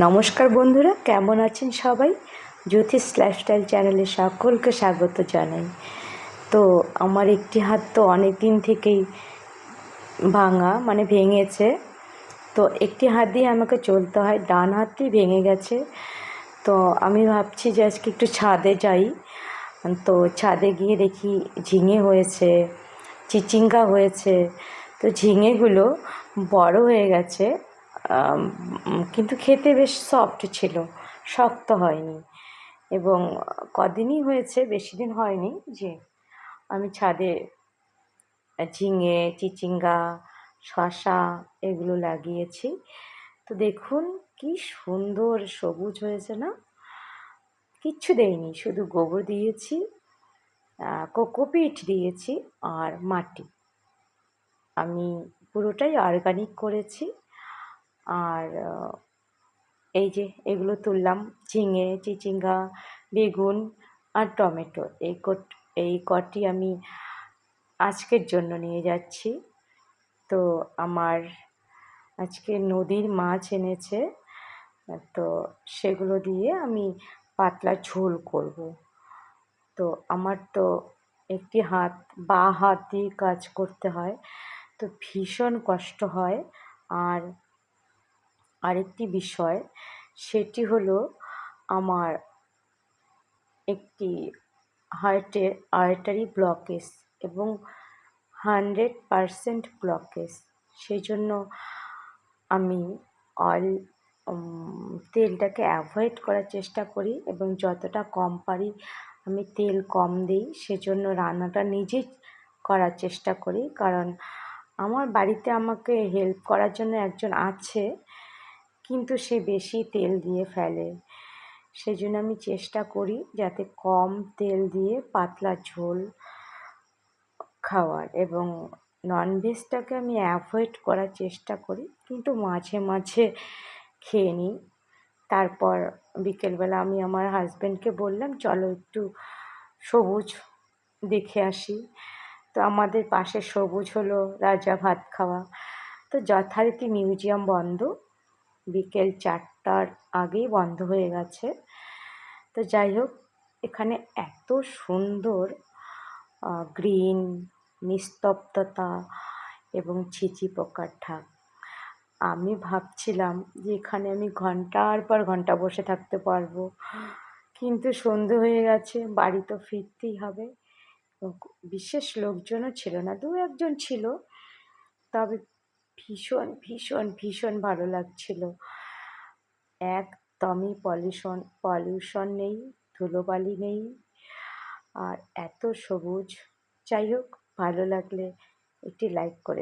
নমস্কার বন্ধুরা, কেমন আছেন সবাই? জ্যোতিষ লাইফস্টাইল চ্যানেলে সকলকে স্বাগত জানাই। তো আমার একটি হাত তো অনেক দিন থেকেই ভাঙা মানে ভেঙেছে। তো একটি হাত দিয়ে আমাকে চলতে হয়, ডান হাতটি ভেঙে গেছে। তো আমি ভাবছি যে আজকে একটু ছাদে যাই। তো ছাদে গিয়ে দেখি ঝিঙে হয়েছে, চিচিঙ্গা হয়েছে। তো ঝিঙেগুলো বড় হয়ে গেছে। কিন্তু খেতে বেশ সফট ছিল, শক্ত হয়নি। এবং কদিনই হয়েছে, বেশি দিন হয়নি যে আমি ছাদে ঝিঙে, চিচিঙ্গা শশা এগুলো লাগিয়েছি। তো দেখুন কি সুন্দর সবুজ হয়েছে না? কিচ্ছু দেয়নি শুধু গোবর দিয়েছি কোকোপিট দিয়েছি আর মাটি। আমি পুরোটাই অর্গানিক করেছি। আর এই যে এগুলো তুললাম, ঝিঙে, চিচিঙ্গা, বেগুন আর টমেটো। এই কট, এই কটি আমি আজকের জন্য নিয়ে যাচ্ছি। তো আমার আজকে নদীর মাছ এনেছে, তো সেগুলো দিয়ে আমি পাতলা ঝোল করব। তো আমার তো একটি হাত, বা হাত দিয়ে কাজ করতে হয়, তো ভীষণ কষ্ট হয়। আর আরেকটি বিষয়, সেটি হলো আমার একটি হার্টের আর্টারি ব্লকেজ এবং হান্ড্রেড পারসেন্ট ব্লকেজ সেই জন্য আমি অয়েল তেলটাকে অ্যাভয়েড করার চেষ্টা করি এবং যতটা কম পারি আমি তেল কম দিই। সেজন্য রান্নাটা নিজেই করার চেষ্টা করি। কারণ আমার বাড়িতে আমাকে হেল্প করার জন্য একজন আছে। কিন্তু সে বেশি তেল দিয়ে ফেলে। সেই জন্য আমি চেষ্টা করি যাতে কম তেল দিয়ে পাতলা ঝোল খাওয়ার এবং ননভেজটাকে আমি অ্যাভয়েড করার চেষ্টা করি, কিন্তু মাঝে মাঝে খেয়ে নিই। তারপর বিকেলবেলা আমি আমার হাজব্যান্ডকে বললাম, চলো একটু সবুজ দেখে আসি। তো আমাদের পাশে সবুজ হলো রাজা ভাত খাওয়া। তো যথারীতি মিউজিয়াম বন্ধ। বিকেল চারটার আগেই বন্ধ হয়ে গেছে। তো যাই হোক, এখানে এত সুন্দর গ্রিন, নিস্তব্ধতা এবং ছিচি পোকার ঠাক আমি ভাবছিলাম যে এখানে আমি ঘণ্টার পর ঘণ্টা বসে থাকতে পারব। কিন্তু সন্ধে হয়ে গেছে, বাড়ি তো ফিরতেই হবে। বিশেষ লোকজনও ছিল না, দু একজন ছিল। তবে ভীষণ ভীষণ ভীষণ ভালো লাগছিল। একদমই পলিউশন পলিউশন নেই, ধুলোবালি নেই, আর এত সবুজ। যাই হোক, ভালো লাগলে একটি লাইক করে